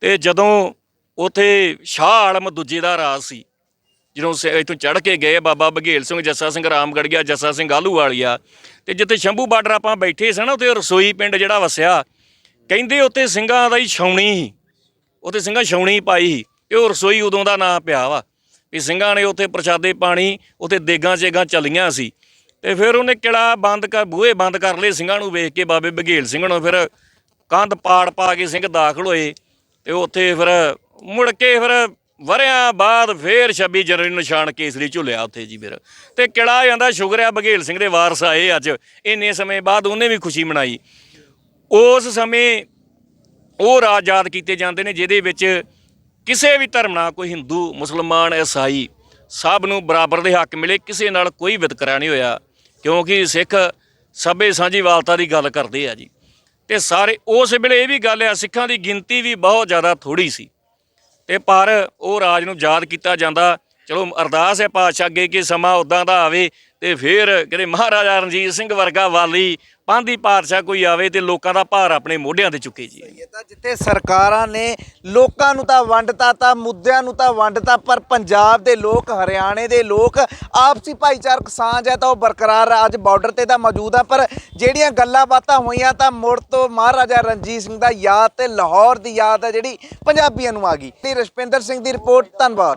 ਤੇ ਜਦੋਂ ਉਥੇ ਸ਼ਾਹ ਆਲਮ ਦੂਜੇ ਦਾ ਰਾਜ ਸੀ ਜਦੋਂ ਸ- ਇੱਥੋਂ ਚੜ ਕੇ ਗਏ ਬਾਬਾ ਬਘੇਲ ਸਿੰਘ, ਜੱਸਾ ਸਿੰਘ ਰਾਮਗੜੀਆ ਜੱਸਾ ਸਿੰਘ ਆਲੂਵਾਲੀਆ ਤੇ ਜਿੱਥੇ ਸ਼ੰਭੂ ਬਾਰਡਰ ਆਪਾਂ ਬੈਠੇ ਸਨ ਉੱਥੇ ਰਸੋਈ ਪਿੰਡ ਜਿਹੜਾ ਵਸਿਆ, ਕਹਿੰਦੇ ਉੱਥੇ ਸਿੰਘਾਂ ਦਾ ਹੀ ਛਾਉਣੀ ਸੀ। ਉੱਥੇ ਸਿੰਘਾਂ ਛਾਉਣੀ ਪਾਈ ਸੀ, ਤੇ ਉਹ ਰਸੋਈ ਉਦੋਂ ਦਾ ਨਾਂ ਪਿਆ ਵਾ, ਵੀ ਸਿੰਘਾਂ ਨੇ ਉੱਥੇ ਪ੍ਰਸ਼ਾਦੇ ਪਾਣੀ, ਉੱਥੇ ਦੇਗਾਂ ਚੇਗਾਂ ਚੱਲੀਆਂ ਸੀ, ਤੇ ਫਿਰ ਉਹਨੇ ਕਿਲਾ ਬੰਦ ਕਰ, ਬੂਹੇ ਬੰਦ ਕਰ ਲਏ ਸਿੰਘਾਂ ਨੂੰ ਵੇਖ ਕੇ ਬਾਬੇ ਬਘੇਲ ਸਿੰਘ ਨੂੰ, ਫਿਰ ਕੰਧ ਪਾੜ ਪਾ ਕੇ ਸਿੰਘ ਦਾਖਲ ਹੋਏ, ਤੇ ਉੱਥੇ ਫਿਰ ਮੁੜ ਕੇ ਫਿਰ ਵਰਿਆਂ ਬਾਅਦ ਫੇਰ 26 ਜਨਵਰੀ ਨੂੰ ਨਿਸ਼ਾਨ ਕੇਸਰੀ ਝੁੱਲਿਆ ਉੱਥੇ ਜੀ ਫਿਰ। ਤੇ ਕਿਲਾ ਜਾਂਦਾ, ਸ਼ੁਕਰ ਆ ਬਘੇਲ ਸਿੰਘ ਦੇ ਵਾਰਸ ਆਏ ਅੱਜ। ਇੰਨੇ ਸਮੇਂ ਬਾਅਦ ਉਹਨੇ ਵੀ ਖੁਸ਼ੀ ਮਨਾਈ। ਉਸ ਸਮੇਂ ਉਹ ਰਾਜ ਯਾਦ ਕੀਤੇ ਜਾਂਦੇ ਨੇ, ਜਿਹਦੇ ਵਿੱਚ ਕਿਸੇ ਵੀ ਧਰਮ ਨਾਲ ਕੋਈ ਹਿੰਦੂ, ਮੁਸਲਮਾਨ, ਈਸਾਈ ਸਭ ਨੂੰ ਬਰਾਬਰ ਦੇ ਹੱਕ ਮਿਲੇ, ਕਿਸੇ ਨਾਲ ਕੋਈ ਵਿਤਕਰਾ ਨਹੀਂ ਹੋਇਆ। ਕਿਉਂਕਿ ਸਿੱਖ ਸਭੇ ਸਾਂਝੀਵਾਲਤਾ ਦੀ ਗੱਲ ਕਰਦੇ ਆ ਜੀ। ਤੇ ਸਾਰੇ, ਉਸ ਵੇਲੇ ਇਹ ਵੀ ਗੱਲ ਆ, ਸਿੱਖਾਂ ਦੀ ਗਿਣਤੀ ਵੀ ਬਹੁਤ ਜ਼ਿਆਦਾ ਥੋੜੀ ਸੀ। ਤੇ ਪਰ ਉਹ ਰਾਜ ਨੂੰ ਯਾਦ ਕੀਤਾ ਜਾਂਦਾ। ਚਲੋ ਅਰਦਾਸ ਹੈ ਪਾਤਸ਼ਾਹ ਅੱਗੇ ਕਿ ਸਮਾਂ ਉਦਾਂ ਦਾ ਆਵੇ। ਤੇ ਫਿਰ ਕਿਤੇ ਮਹਾਰਾਜਾ ਰਣਜੀਤ ਸਿੰਘ ਵਰਗਾ ਵਾਲੀ ਪਾਂਦੀ ਪਾਤਸ਼ਾਹ ਕੋਈ ਆਵੇ ਤੇ ਲੋਕਾਂ ਦਾ ਭਾਰ ਆਪਣੇ ਮੋਢਿਆਂ ਤੇ ਚੁੱਕੇ ਜੀ। ਇਹ ਤਾਂ ਜਿੱਥੇ ਸਰਕਾਰਾਂ ਨੇ ਲੋਕਾਂ ਨੂੰ ਤਾਂ ਵੰਡਤਾ, ਤਾਂ ਮੁੱਦਿਆਂ ਨੂੰ ਤਾਂ ਵੰਡਤਾ, ਪਰ ਪੰਜਾਬ ਦੇ ਲੋਕ, ਹਰਿਆਣੇ ਦੇ ਲੋਕ, ਆਪਸੀ ਭਾਈਚਾਰਕ ਸਾਂਝ ਹੈ ਤਾਂ ਉਹ ਬਰਕਰਾਰ ਹੈ। ਅੱਜ ਬਾਰਡਰ ਤੇ ਤਾਂ ਮੌਜੂਦ ਆ, ਪਰ ਜਿਹੜੀਆਂ ਗੱਲਾਂ ਬਾਤਾਂ ਹੋਈਆਂ ਤਾਂ ਮੁੜ ਤੋਂ ਮਹਾਰਾਜਾ ਰਣਜੀਤ ਸਿੰਘ ਦਾ ਯਾਦ ਤੇ ਲਾਹੌਰ ਦੀ ਯਾਦ ਹੈ ਜਿਹੜੀ ਪੰਜਾਬੀਆਂ ਨੂੰ ਆ ਗਈ। ਤੇ ਰਸ਼ਪਿੰਦਰ ਸਿੰਘ ਦੀ ਰਿਪੋਰਟ, ਧੰਨਵਾਦ।